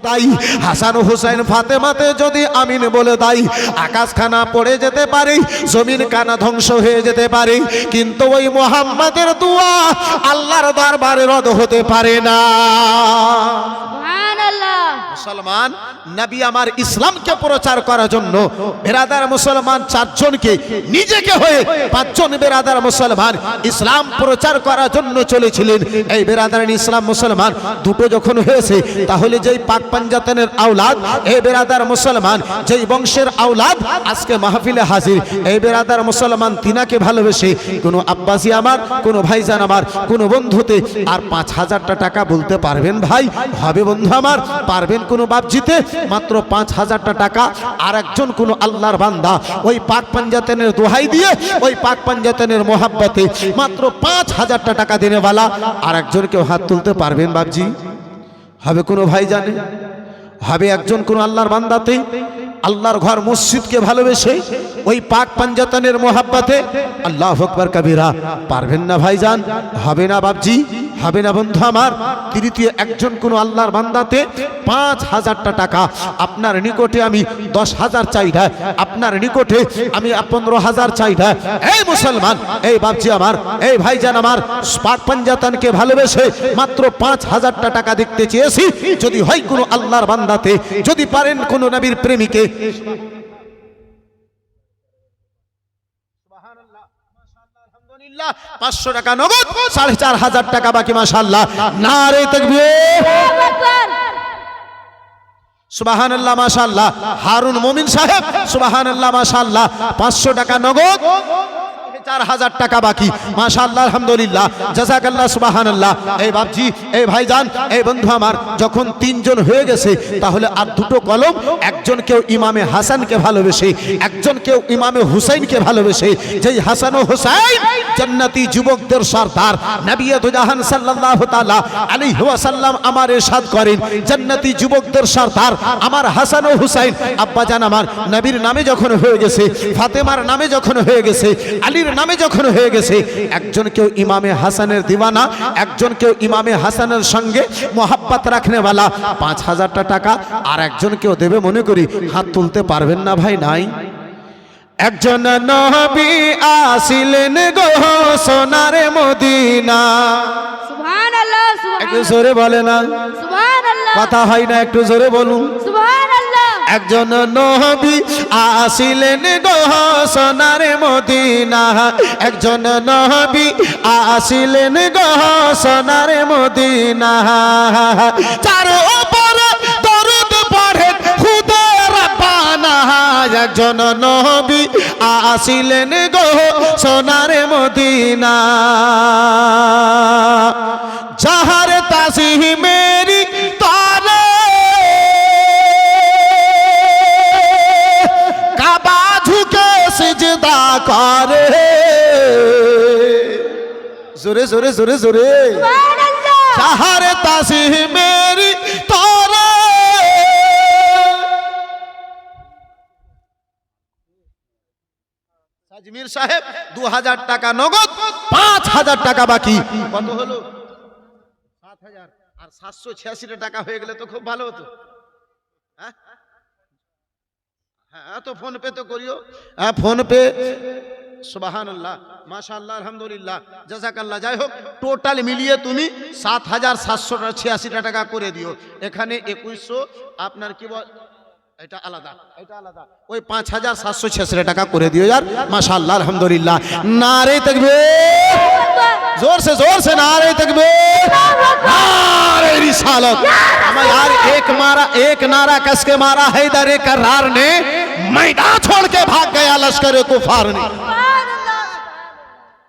তাই হাসান হুসাইন ফাতেমাতে যদি আমিন বলে তাই আকাশখানা পড়ে যেতে পারে জমিন কানা ধ্বংস হয়ে যেতে পারে, কিন্তু ওই মোহাম্মদের দোয়া আল্লাহর দরবারে রদ হতে পারে না। মুসলমান, নবী আমার ইসলামকে প্রচার করার জন্য বেরাদার মুসলমান চারজনকে, নিজেকে হয়ে পাঁচজন বেরাদার মুসলমান ইসলাম প্রচার করার জন্য চলেছিলেন। এই বেরাদার ইসলাম মুসলমান দুটো যখন হয়েছে, তাহলে যেই পাক পাঞ্জাতনের আওলাদ, এই বেরাদার মুসলমান যেই বংশের আওলাদ, আজকে মাহফিলে হাজির। এই বেরাদার মুসলমান তিনাকে ভালোবেসে কোনো আব্বাসি আমার, কোনো ভাইজান আমার, কোনো বন্ধুতে আর পাঁচ হাজারটা টাকা বলতে পারবেন ভাই? হবে বন্ধু আমার পারবেন কোনো বাপজিতে মাত্র পাঁচ হাজারটা টাকা। আর একজন কোনো আল্লাহর বান্দা, ওই পাক পাঞ্জাতনের দোহাই দিয়ে, ওই পাক পাঞ্জাতনের মোহাব্বতে মাত্র পাঁচ হাজারটা টাকা দিনেওয়ালা আর একজন কেউ হাত তুলতে পারবেন বাপজি? হবে কোনো ভাই জানে হবে একজন কোনো আল্লাহর বান্দাতে? আল্লাহর ঘর মসজিদকে ভালোবেসে ওই পাক পাঞ্জাতনের মোহাব্বতে? আল্লাহ আকবর কবিরা, পারবেন না ভাইজান? হবে না বাবজি হবে না বন্ধু আমার তৃতীয় একজন কোন আল্লাহর বান্দাতে পাঁচ হাজারটা টাকা, আপনার নিকটে আমি দশ হাজার চাইডা আপনার নিকটে আমি পনেরো হাজার চাইডা এই মুসলমান, এই বাবজি আমার, এই ভাইজান আমার, পাক পাঞ্জাতনকে ভালোবেসে মাত্র পাঁচ হাজারটা টাকা দেখতে চেয়েছি, যদি হয় কোনো আল্লাহর বান্দাতে, যদি পারেন কোনো নবীর প্রেমিকে। পাঁচশো টাকা নগদ, সাড়ে চার হাজার টাকা বাকি মাসাল্লাহ না রে তকবীর। সুবাহান আল্লাহ মাশাল্লাহ হারুন মোমিন সাহেব সুবাহান আল্লাহ মাশাল্লাহ পাঁচশো টাকা নগদ চার হাজার টাকা বাকি। মাশাল্লাহ আলহামদুলিল্লাহ। এই বাপজি, এই ভাইজান, এই বন্ধু আমার, যখন তিনজন হয়ে গেছে, তাহলে আর দুটো কলম, একজন কেউ ইমামে হাসানকে ভালোবেসে, একজন কেউ ইমামে হুসাইনকে ভালোবেসে, যেই হাসান ও হুসাইন জান্নাতি যুবকদের আমার করেন, জান্নাতি যুবকদের আমার হাসান ও হুসাইন। আব্বাজান আমার, নবীর নামে যখন হয়ে গেছে, ফাতেমার নামে যখন হয়ে গেছে, আলীর নামে যখন হয়ে গেছে একজন কেউ ইমামে হাসানের দিওয়ানা একজন কেউ ইমামে হাসানের সঙ্গে মোহাব্বত রাখনেওয়ালা পাঁচ হাজারটা টাকা আর একজন কেউ দেবে মনে করি হাত তুলতে পারবেন না ভাই নাই। একজন নবী আসিলেন গো সোনারে মদিনা। সুবহানাল্লাহ একটু জোরে বলে না। সুবহানাল্লাহ। কথা হয় না একটু জোরে বলুন। সুবহানাল্লাহ একজন নবী আসিলেন গো সোনারে মদিনা। একজন নবী আসিলেন গো সোনারে মদিনা। চার উপর দরুদ পড়ে খুদে রাব্বানা একজন নবী আসিলেন গো সোনারে মদিনা। যাহার তাসি জোরে জোরে জোরে জোরে। যাহার তাসি মেরি তারে। সাজমির সাহেব দু হাজার টাকা নগদ পাঁচ হাজার টাকা বাকি। কত হলো? সাত হাজার আর সাতশো ছিয়াশিটা টাকা হয়ে গেলে তো খুব ভালো হতো। হ্যাঁ? হ্যাঁ তো ফোন পে তো করিও। হ্যাঁ ফোন পে। সুবাহান আল্লাহ মাশাআল্লাহ আলহামদুলিল্লাহ জাজাকাল্লাহ যাই হোক টোটাল মিলিয়ে তুমি সাত হাজার সাতশো ছিয়াশিটা টাকা করে দিও এখানে একুশশো আপনার কি বল এটা আলাদা এটা আলাদা ওই পাঁচ হাজার সাতশো ছিয়াশি টাকা করে দিও यार माशाल्लाह अल्हम्दुलिल्लाह नारे तकबीर जोर से जोर से नारे तकबीर नारे रिसालत हमें यार एक मारा एक नारा कस के मारा हैदर करार ने मैदान छोड़ के भाग गया लश्कर कुफार ने সুবহানাল্লাহ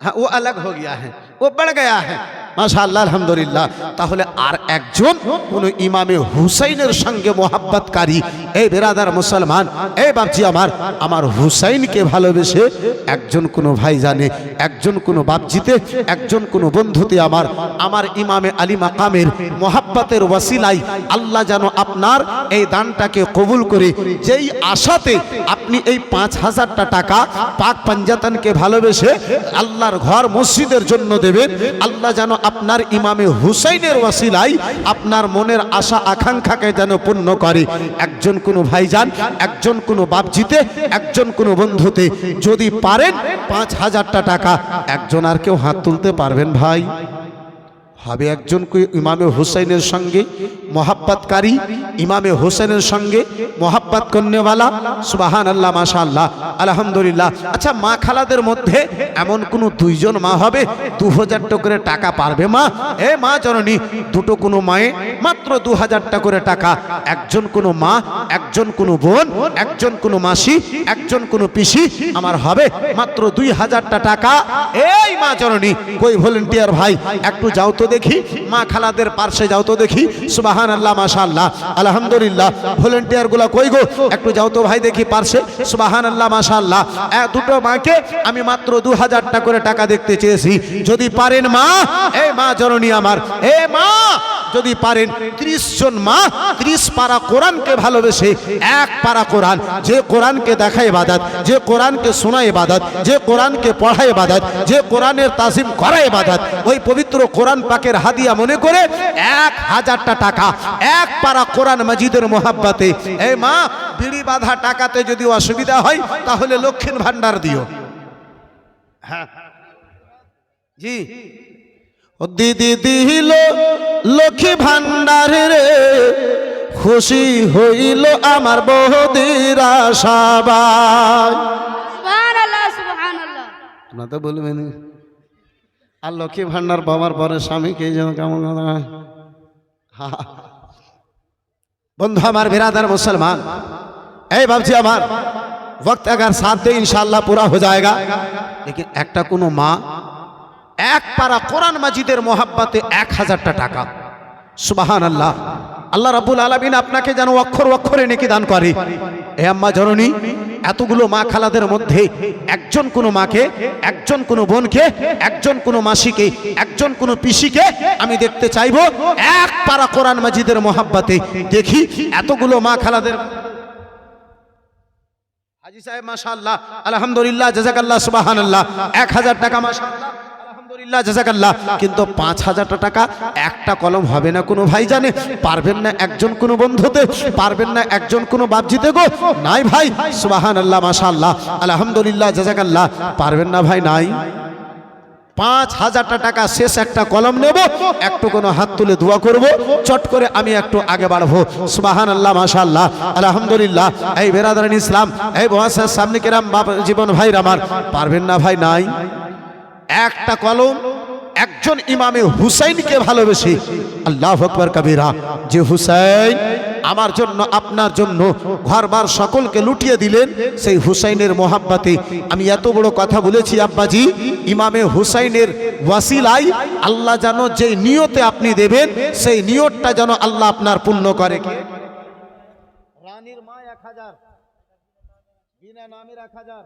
हाँ वो अलग हो गया है वो बढ़ गया है। মাশাআল্লাহ, আলহামদুলিল্লাহ। তাহলে আর একজন কোন ইমামে হুসাইনের সঙ্গে মোহাব্বতকারী, এই বেরাদার মুসলমান, এই বাপজি আমার আমার হুসাইনকে ভালোবেসে একজন কোনো ভাই জানে, একজন কোনো বাপজিতে, একজন কোনো বন্ধুতে আমার আমার ইমামে আলী মাকামের মোহাব্বতের ওয়াসিলাই আল্লাহ যেন আপনার এই দানটাকে কবুল করে, যেই আশাতে আপনি এই পাঁচ হাজারটা টাকা পাক পাঞ্জাতানকে ভালোবেসে আল্লাহর ঘর মসজিদের জন্য দেবেন, আল্লাহ যেন আপনার ইমামে হুসাইনের ওয়াসিলাই আপনার মনের আশা আকাঙ্ক্ষাকে যেন পূর্ণ করে। একজন কোনো ভাইজান, একজন কোনো বাপজিতে, একজন কোনো বন্ধুতে, যদি পারেন পাঁচ হাজারটা টাকা। একজন আর কেউ হাত তুলতে পারবেন ভাই। হবে একজন ইমামে হুসাইনের সঙ্গে, মহাব্বাতকারী ইমামে হোসেনের সঙ্গে, মহাব্বাত কন্যাওয়ালা সুবাহান আল্লাহ মাশা আল্লাহ আলহামদুলিল্লাহ। আচ্ছা মা খালাদের মধ্যে এমন কোনো দুইজন মা হবে? দু হাজার টাকা করে টাকা পারবে মা? এ মা জননী, দুটো কোনো মায়ে, মাত্র দু হাজারটা করে টাকা। একজন কোনো মা, একজন কোনো বোন, একজন কোনো মাসি, একজন কোনো পিসি, আমার হবে মাত্র দুই হাজারটা টাকা। এই মা জননী, কই ভলেন্টিয়ার ভাই, একটু যাও তো দেখি, মা খালাদের পার্শ্বে যাও তো দেখি। সুবাহান আল্লাহ মাশাল্লাহ আলহামদুলিল্লাহ, ভলেন্টিয়ারগুলা কই গো? একটু যাও তো ভাই দেখি পার্শ্বে। সুবাহান আল্লাহ মাশাল্লাহ দুটো মাকে আমি মাত্র দু হাজারটা করে টাকা দেখতে চেয়েছি। যদি পারেন মা, এ মা জননী আমার। এ মা যদি পারেন ত্রিশ জন মা, ত্রিশ পারা কোরআনকে ভালোবেসে এক পারা কোরআন। যে কোরআনকে দেখায় বাদাত যে কোরআনকে শোনায় বাদাত যে কোরআনকে পড়ায় বাদাত যে কোরআনের তাজিম করায় বাদাত ওই পবিত্র কোরআন পাকের হাদিয়া মনে করে এক হাজারটা টাকা, এক পারা কোরআন মজিদের মোহাব্বাতে, এই মা, বিড়ি বাঁধা টাকাতে যদি অসুবিধা হয়, তাহলে লক্ষ্মীর ভান্ডার দিও। হ্যাঁ। জি। দিদি দিল লক্ষ্মী ভান্ডার রে খুশি হইল আমার বহুদির সবাই সুবহান আল্লাহ সুবহান আল্লাহ না তো বলবেন আর লক্ষ্মী ভান্ডার বাবার পরে স্বামীকে যেন কেমন কথা হয়? হা, হা। বন্ধু আমার বিরাদার মুসলমান এই ভাবছি আমার वक्त अगर साथ दे इंशाल्लाह पूरा हो जाएगा लेकिन একটা কোনো মা এক পারা কোরআন মাজিদের মোহাব্বতে এক হাজারটা টাকা। সুবাহান আল্লাহ আল্লাহ রাব্বুল আলামিন আপনাকে যেন অক্ষর অক্ষরে নেকি দান করে। এ আম্মা জননী, এতগুলো মা খালাদের মধ্যে একজন কোনো মাকে, একজন কোনো বোনকে, একজন কোনো মাসিকে, একজন কোনো পিসিকে আমি দেখতে চাইব। এক পারা কোরআন মাজিদের মোহাব্বতে দেখি এতগুলো মা খালাদের হাজি সাহেব, মাশাআল্লাহ, আলহামদুলিল্লাহ জাজাকাল্লাহ সুবাহান আল্লাহ এক হাজার টাকা, মাশাআল্লাহ। আলহামদুলিল্লাহ, জাজাকাল্লাহ। কিন্তু পাঁচ হাজার টাকা একটা কলম হবে না কোনো ভাই জানে পারবেন না একজন কোনো বন্ধুতে, পারবেন না একজন কোনো বাপজিতে গো। নাই ভাই সুবাহান আল্লাহ মাশাআল্লাহ। আলহামদুলিল্লাহ, জাজাকাল্লাহ। পারবেন না ভাই, নাই। পাঁচ হাজারটা টাকা শেষ একটা কলম নেব, একটু কোনো হাত তুলে দোয়া করব, চট করে আমি একটু আগে বাড়বো। সুবাহান আল্লাহ মাশাল্লাহ আলহামদুলিল্লাহ। এই বেরাদারান ইসলাম, এই বহাসার সামনে কেরাম বাপ, জীবন ভাই আমার। পারবেন না ভাই, নাই। একটা কলম, একজন ইমামে হুসাইনকে ভালোবেসে। আল্লাহ আকবর কবিরা, যে হুসাইন আমার জন্য, আপনার জন্য ঘরবার সকলকে লুটিয়ে দিলেন, সেই হুসাইনের মোহাব্বাতে। আমি এত বড় কথা বলেছি, আব্বাজি, ইমামে হুসাইনের ওয়াসিলাই আল্লাহ যেন যে নিয়তে আপনি দেবেন, সেই নিয়তটা যেন আল্লাহ আপনার পূর্ণ করে। রানীর মা এক হাজার, বিনা নামের এক হাজার।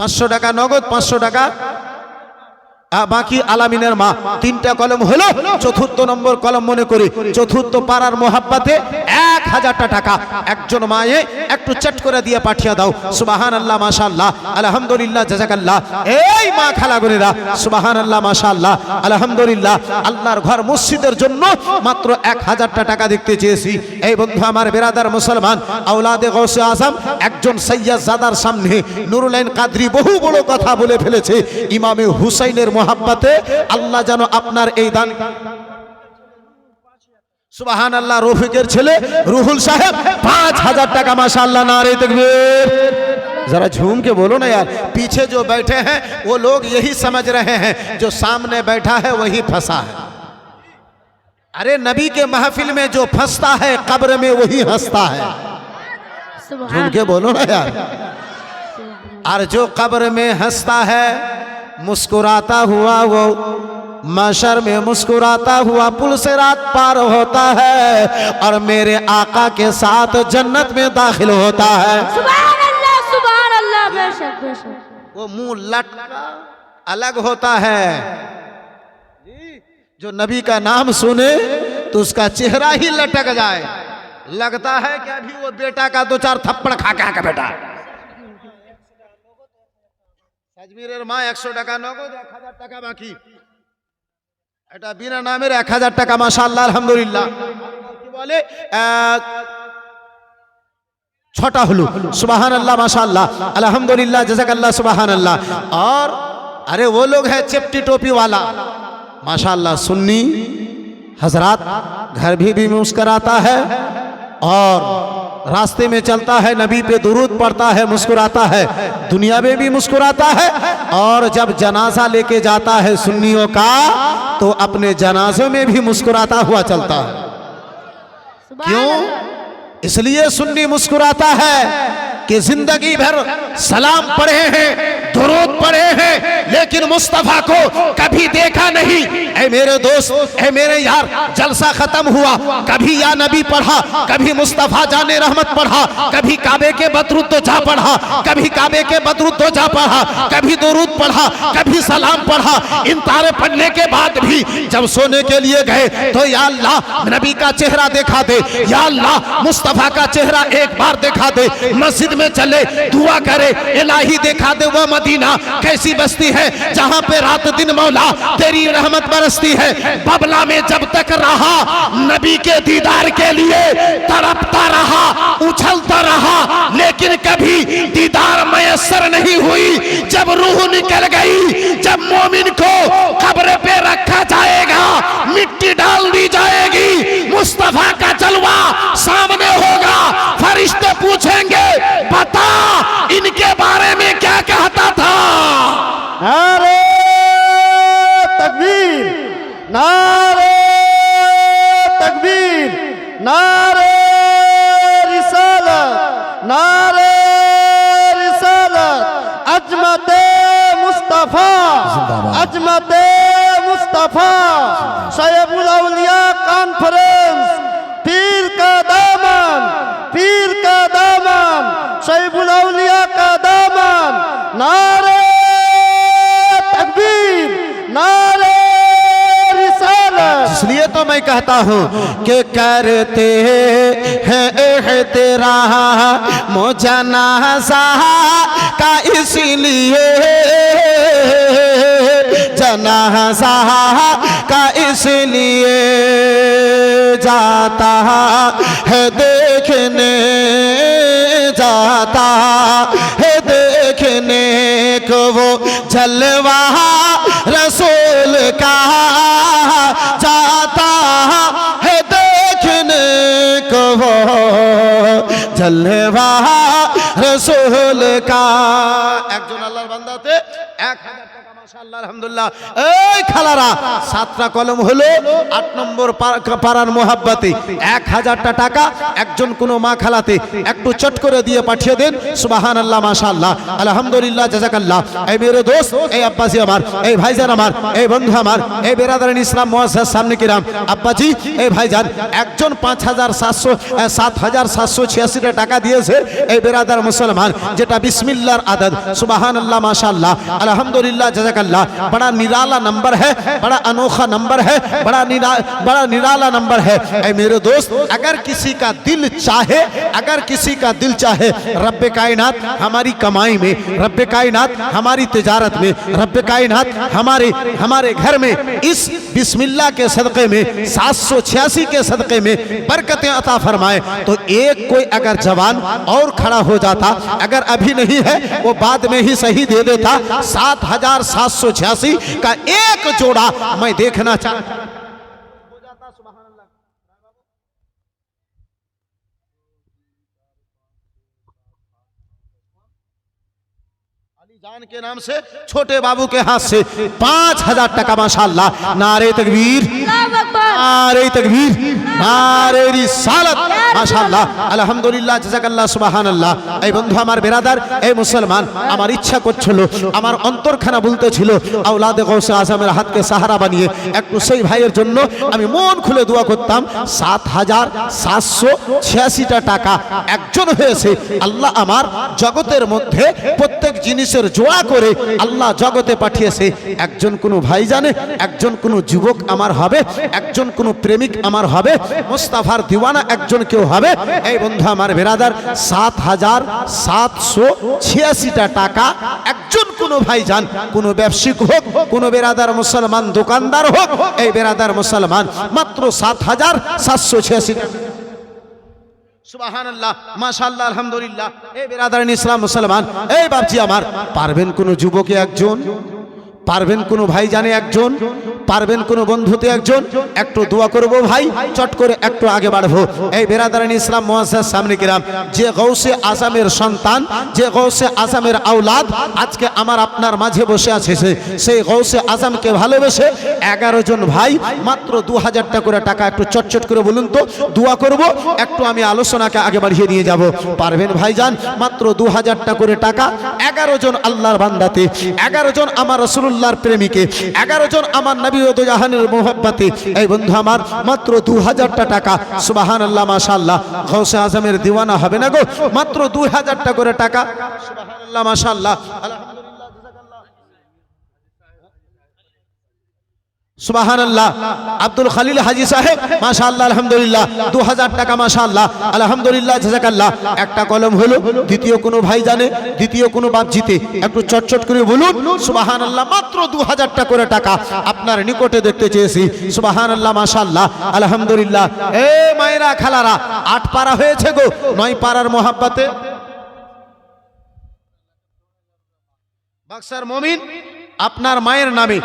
পাঁচশো টাকা নগদ, পাঁচশো টাকা। বাকি আলামিনের মা, তিনটা কলম হলো, চতুর্থ নম্বর কলম মনে করি, চতুর্থ পাড়ার মোহাব্বাতে হাজারটা টাকা একজন মায়ে একটু চেট করে দিয়ে পাঠিয়ে দাও। সুবাহান আল্লাহ মাশা আল্লাহ আলহামদুলিল্লাহ, জাজাকাল্লাহ। এই মা খালাগুনিরা সুবাহান আল্লাহ মাশা আল্লাহ আলহামদুলিল্লাহ, আল্লাহর ঘর মসজিদের জন্য মাত্র এক হাজারটা টাকা দেখতে চেয়েছি। এই বন্ধু আমার বেরাদার মুসলমান আউলাদে গৌসে আজম, একজন সৈয়দ জাদার সামনে নুরুলাইন কাদরি বহু বড় কথা বলে ফেলেছে। ইমামে হুসাইনের মোহাব্বতে আল্লাহ যেন আপনার এই দান সুবাহান আল্লাহ রফিকের ছেলে রুহুল সাহেব पाँच हजार টাকা माशाल्लाह नारे तकबीर जरा झूम के बोलो ना यार पीछे जो बैठे हैं वो लोग यही समझ रहे हैं जो सामने बैठा है वही फंसा है अरे नबी के महफिल में जो फंसता है कब्र में वही हंसता है झूम सुबहान के बोलो ना यार और जो कब्र में हंसता है मुस्कुराता हुआ वो मशर में मुस्कुराता हुआ पुल से रात पार होता है और मेरे आका के साथ जन्नत में दाखिल होता है। वो मुँह लट अलग होता है। जो नबी का नाम सुने तो उसका चेहरा ही लटक जाए। लगता है कि अभी वो बेटा का दो चार थप्पड़ खा के आके बेटा। माँ एक सौ टका नौ हज़ार टका बाकी। এটা বিনা নামের এক হাজার টাকা মাশাআল্লাহ আলহামদুলিল্লাহ কি বলে আহ, ছটা হলো सुबहान अल्लाह माशाल्लाह अल्हम्दुलिल्लाह जज़ाकल्लाह सुबहान अल्लाह और अरे वो लोग हैं चिपटी टोपी वाला माशाल्लाह सुन्नी हजरात घर भी भी मुस्कराता है और रास्ते में चलता है नबी पे दुरूद पड़ता है मुस्कुराता है दुनिया में भी मुस्कुराता है और जब जनाजा लेके जाता है सुन्नियों का तो अपने जनाजों में भी मुस्कुराता हुआ चलता है। क्यों? इसलिए सुन्नी मुस्कुराता है कि ज़िंदगी भर सलाम पढ़े हैं दुरूद पढ़े हैं, लेकिन मुस्तफ़ा को कभी देखा नहीं। ऐ मेरे दोस्त ऐ मेरे यार, जलसा खत्म हुआ। कभी या नबी पढ़ा, कभी मुस्तफ़ा जाने रहमत पढ़ा, कभी काबे के बदरुद तो जा पढ़ा, कभी काबे के बदरुद तो जा पढ़ा, कभी दुरूद पढ़ा, कभी सलाम पढ़ा। इन तारे पढ़ने के बाद भी जब सोने के लिए गए तो या अल्लाह नबी का चेहरा देखा दे, या अल्लाह मुस्तफ़ा का चेहरा एक बार देखा दे। मस्जिद में चले, दुआ करे, इलाही देखा दे वो मदीना कैसी बस्ती है? जहाँ पे रात दिन मौला तेरी रहमत बरसती है। बबला में जब तक रहा, नबी के दीदार के लिए तड़पता रहा, उछलता रहा, लेकिन कभी दीदार मयसर नहीं हुई। जब रूह निकल गई, जब मोमिन को कब्र पे रखा जाएगा, मिट्टी डाल दी जाएगी, मुस्तफ़ा নারে তকবীর নারে তকবীর নারে রিসালত নারে রিসালত। আজমতে মুস্তাফা আজমতে মুস্তাফা সাহেবুল আউলিয়া কনফারেন্স পীর কা দামান পীর কা দামান সাহেবুল कहता हूँ कि करते हैं तेरा मुजनाजा का इसलिए जना जनाजा का इसलिए जाता है, देखने जाता है, देखने को वो जलवा জলবা রসুল কা। একজন আল্লাহর বান্দাতে এক একজন সামনে কিরাম। আব্বাজি, এই ভাইজান, একজন পাঁচ হাজার সাতশো সাত হাজার সাতশো ছিয়াশিটা টাকা দিয়েছে এই বেরাদার মুসলমান, যেটা বিসমিল্লার আদাদ সুবাহান আল্লাহ আলহামদুলিল্লাহ जज़ाकल्लाह बड़ा निराला नंबर है, बड़ा अनोखा नंबर है, बड़ा निरा, बड़ा निराला नंबर है। ऐ मेरे दोस्त, अगर किसी का दिल चाहे, अगर किसी का दिल चाहे रब कायनात हमारी कमाई में रब कायनात हमारी तिजारत में रब कायनात हमारे हमारे घर में, इस बिस्मिल्लाह के सदक़े में, सात सौ छियासी के सदक़े में बरकतें अता फरमाए तो एक कोई अगर जवान और खड़ा हो जाता, अगर अभी नहीं है, वो बाद में ही सही दे देता, सात हज़ार सात सौ छियासी का एक जोड़ा मैं देखना चाहता जान के नाम से छोटे बाबू के हाथ से पांच हजार टका माशाल्लाह नारे तकबीर अल्लाहू अकबर नारे तकबीर नारे रिसालत মাশাআল্লাহ আলহামদুলিল্লাহ জাযাকাল্লাহ সুবহানাল্লাহ এই বন্ধু আমার বেরাদার এই মুসলমান আমার ইচ্ছা করছিল আমার অন্তরখানা বলতেছিল আওলাদে গৌসে আজমের হাতকে সাহারা বানিয়ে একটু সেই ভাইয়ের জন্য আমি মন খুলে দোয়া করতাম সাত হাজার সাতশো ছিয়াশিটা টাকা একজন হয়েছে আল্লাহ আমার জগতের মধ্যে প্রত্যেক জিনিসের জোয়া করে আল্লাহ জগতে পাঠিয়েছে। একজন কোনো ভাই জানে, একজন কোনো যুবক আমার হবে, একজন কোনো প্রেমিক আমার হবে, মোস্তাফার দিওয়ানা একজন কেউ হবে। এই বন্ধু আমার বেরাদার, সাত হাজার সাতশো ছিয়াশিটা টাকা একজন কোনো ভাই যান, কোনো ব্যবসায়িক হোক, কোনো বেরাদার মুসলমান দোকানদার হোক, এই বেরাদার মুসলমান মাত্র সাত হাজার সাতশো ছিয়াশি সুবহানাল্লাহ মাশাআল্লাহ আলহামদুলিল্লাহ। এই বেরাদারিন ইসলাম মুসলমান এই বাপজি আমার পারবেন কোনো যুবকে একজন? পারবেন কোনো ভাই জানে একজন? পারবেন কোনো বন্ধুতে একজন? একটু দোয়া করব ভাই, চট করে একটু আগে বাড়বো। এই বেরাদারান ইসলাম মহাসার সামনে কিরাম, যে গৌসে আসামের সন্তান, যে গৌসে আসামের আওলাদ, আজকে আমার আপনার মাঝে বসে আছে সেই গৌসে আসামকে ভালোবেসে এগারো জন ভাই, মাত্র দু হাজারটা করে টাকা একটু চটচট করে বলুন তো, দোয়া করব, একটু আমি আলোচনাকে আগে বাড়িয়ে নিয়ে যাব। পারবেন ভাইজান মাত্র দু হাজারটা করে টাকা, এগারো জন আল্লাহর বান্দাতে, এগারো জন আমার রসুল্লাহর প্রেমিকে। এগারো জন আমার নবী ও জাহানের মোহাব্বাতে। এই বন্ধু আমার মাত্র দু হাজারটা টাকা। সুবাহান আল্লাহ মাশাল্লাহ হৌসে আজমের দিওয়ানা হবে না গো? মাত্র দুই হাজারটা করে টাকা। সুবাহান আল্লাহ মাশাল্লাহ সুবাহানাল্লাহ। আব্দুল খালিল হাজি সাহেব, মাশাআল্লাহ, আলহামদুলিল্লাহ। দু হাজার টাকা, মাশাআল্লাহ। আলহামদুলিল্লাহ, জাজাকাল্লাহ। একটা কলম হলো, দ্বিতীয় কোনো ভাই জানে, দ্বিতীয় কোনো বাপ জিতে। একটু চটচট করে বলুন, সুবাহানাল্লাহ, মাত্র দু হাজার টাকা করে টাকা আপনার নিকটে দেখতে চেয়েছি। সুবাহান আল্লাহ সুবাহানাল্লাহ, মাশাআল্লাহ, আলহামদুলিল্লাহ। এ মায়েরা, খালারা, আট পাড়া হয়েছে গো, নয় পাড়ার মোহাব্বাতে। বাক্সার মমিন আপনার মায়ের নামে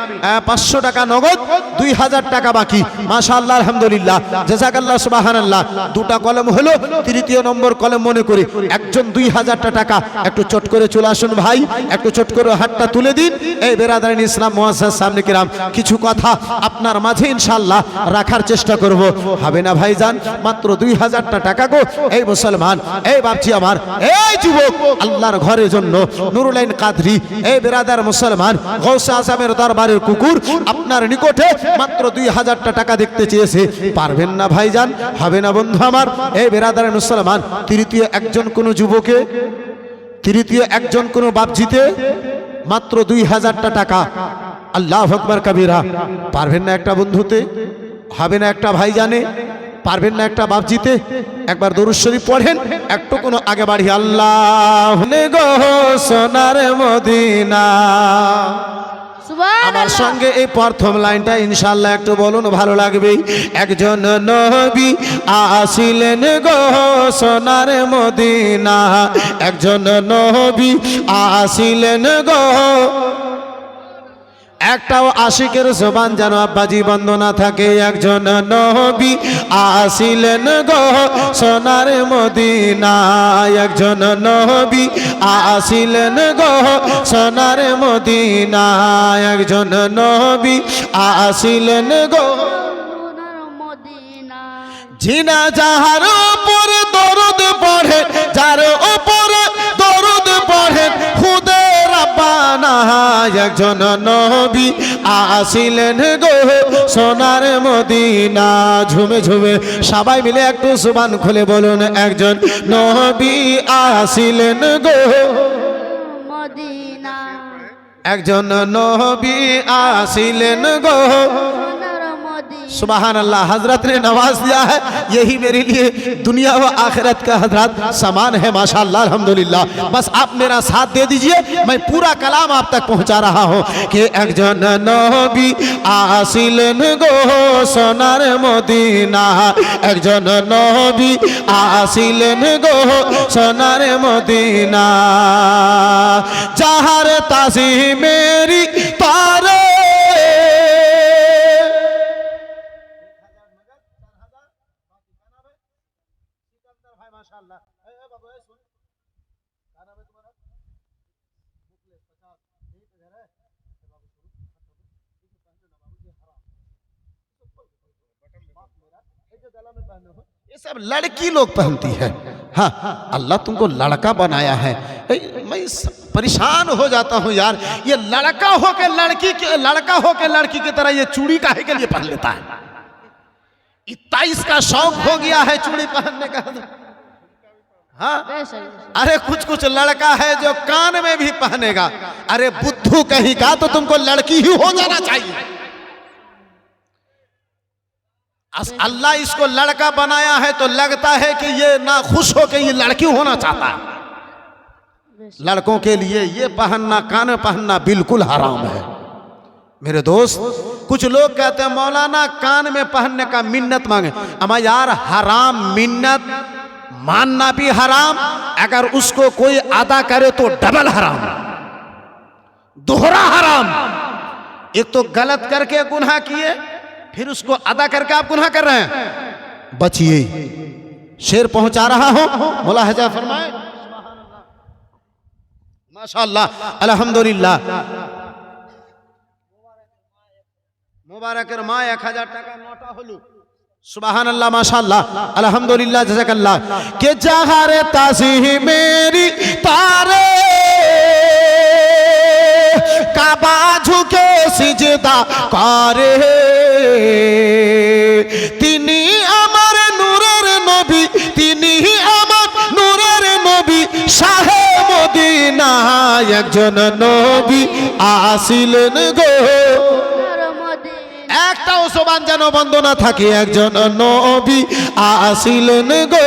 পাঁচশো টাকা নগদ, দুই হাজার টাকা বাকি। মাশা আল্লাহ আলহামদুলিল্লাহ। জেসাকাল্লাহ সুবাহান আল্লাহ দুটা কলম হলো, তৃতীয় নম্বর কলম মনে করে। একজন দুই হাজারটা টাকা, একটু চট করে চলে আসুন ভাই, একটু চট করে হাতটা তুলে দিন। এই বেরাদারিন ইসলাম মহাসার সামনে কিরাম, কিছু কথা আপনার মাঝে ইনশাল্লাহ রাখার চেষ্টা করব। হবে না ভাই যান মাত্র দুই হাজারটা টাকা গো। এই মুসলমান, এই বাপজি আমার, এই যুবক, আল্লাহর ঘরের জন্য নুরুলাইন কাদরি, এই বেরাদার মুসলমান গৌসে আসামের দরবারের কুকুর আপনার নিকটে মাত্র দুই হাজারটা টাকা দেখতে চেয়েছে। পারবেন না ভাইজান? হবে না বন্ধু আমার। এই বেরাদার মুসলমান, তৃতীয় একজন কোন যুবকে, তৃতীয় একজন কোন বাপজিতে মাত্র দুই হাজারটা টাকা। আল্লাহ আকবর কবিরা। পারবেন না একটা বন্ধুতে? হবে না একটা ভাই জানে পারবেন না একটা বাপজিতে? একবার দরুদ শরীফ পড়েন একটু কোনো আগে বাড়ি আল্লাহ গো সোনার মদিনা। আমার সঙ্গে এই প্রথম লাইনটা ইনশাল্লাহ একটু বলুন ভালো লাগবে। একজন নবী আসিলেন গো সোনার মদিনা। একজন নবী আসিলেন গো একটাও আশিকের জবান যেন আব্বাজি বন্ধ না থাকে। একজন নবী আসিলেন গো সোনার মদিনা একজন নবী আসিলেন গো সোনার মদিনা একজন নবী আসিলেন গো মদিনা জিনা যাহার একজন নবী আসিলেন গো সোনার মদিনা। ঝুমে ঝুমে সবাই মিলে একটু সুবান খুলে বলুন একজন নবী আসিলেন গো। মদিনা। একজন নবী আসিলেন গো। सुबहान अल्लाह हजरत ने नवाज दिया है यही मेरे लिए दुनिया व आखिरत का हजरत समान है माशाल्लाह अल्हम्दुलिल्लाह बस आप मेरा साथ दे दीजिए मैं पूरा कलाम आप तक पहुंचा रहा हूं कि একজন নবী আসিলেন গো সোনার মদিনা একজন নবী আসিলেন গো সোনার মদিনা যাহার তাজি মেরি তারে सब लड़की लोग पहनती है। हाँ अल्लाह तुमको लड़का बनाया है। मैं परेशान हो जाता हूँ यार। ये लड़का हो के लड़की के, लड़का हो के लड़की की तरह ये चूड़ी काहे के लिए पहन लेता है? इतना इसका शौक हो गया है चूड़ी पहनने का। हाँ? अरे कुछ कुछ लड़का है जो कान में भी पहनेगा। अरे, बुद्धू कहीं का तो तुमको लड़की ही हो जाना चाहिए। अल्लाह इसको लड़का बनाया है तो लगता है कि ये ना खुश हो के ये लड़की होना चाहता है। लड़कों के लिए ये पहनना, कान पहनना बिल्कुल हराम है। मेरे दोस्त, कुछ लोग कहते हैं, मौलाना, कान में पहनने का मिन्नत मांगे। अमा यार, हराम मिन्नत मानना भी हराम, अगर उसको कोई अदा करे तो डबल हराम। दोहरा हराम। एक तो गलत करके गुनाह किए फिर उसको अदा करके आप गुनाह कर रहे हैं बचिए शेर पहुंचा रहा हूं मुलाहजा फरमाए माशाअल्लाह अल्हम्दुलिल्लाह মুবারকের মা এক হাজার টাকা নটা হলো সুবাহান আল্লাহ মাশাল্লাহ আলহামদুলিল্লাহ জাজাকাল্লাহ কে জাহারে তাসিহ মেরি তারে কাবা ঝুঁকে সিজদা করে। তিনি আমার নূরের নবী, তিনি আমার নূরের নবী, শাহে মদিনা একজন নবী আসিলেন গো। মদিনা একটাও সোবান যেন বন্ধ না থাকে, একজন নবী আসিলেন গো।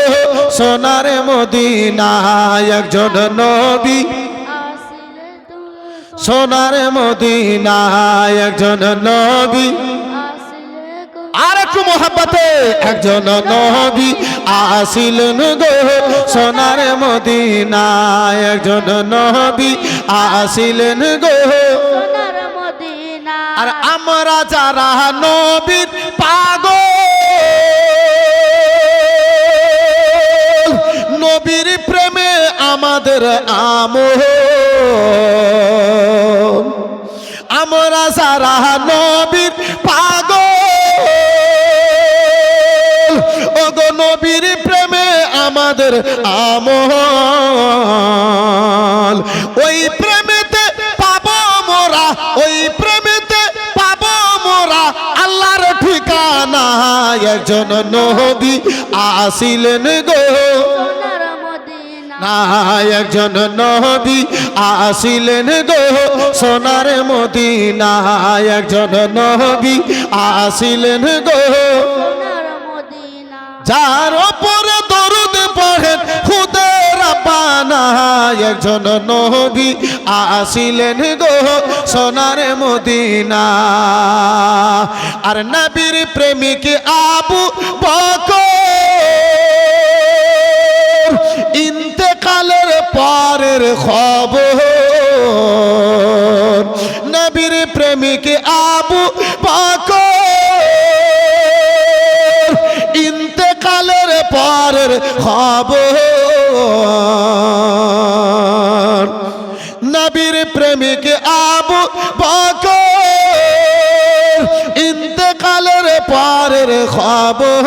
সোনার মদিনায় একজন নবী সোনার মদিনায় একজন নবী। আর একটু মোহাব্বতে, একজন নবী আসিলেন গো। সোনার মদিনায় একজন নবী আসিলেন গো। আর আমরা যারা নবীর পাগল, নবীর প্রেমে আমাদের আমোহ যারা নবীর পাগল। ওগো নবীর প্রেমে আমাদের আমল। ওই প্রেমেতে পাবো মোরা, ওই প্রেমেতে পাবো মোরা। আল্লাহর ঠিকানা একজন নবী আসিলেন গো। না একজন নবী আসিলেন গো সোনার মদিনা একজন নবী আসিলেন গো। যার ওপরে দরুদ পড়েন খুদে রাব্বানা একজন নবী আসিলেন গো সোনার মদিনা আর নবীর প্রেমিক আবু বকর ইন্তেকালের পরের খবর। নবীর প্রেমিক আবু বকর ইন্তেকালের পরের খবর। নবীর প্রেমিক আবু বকর ইন্তেকালের পরের খবর।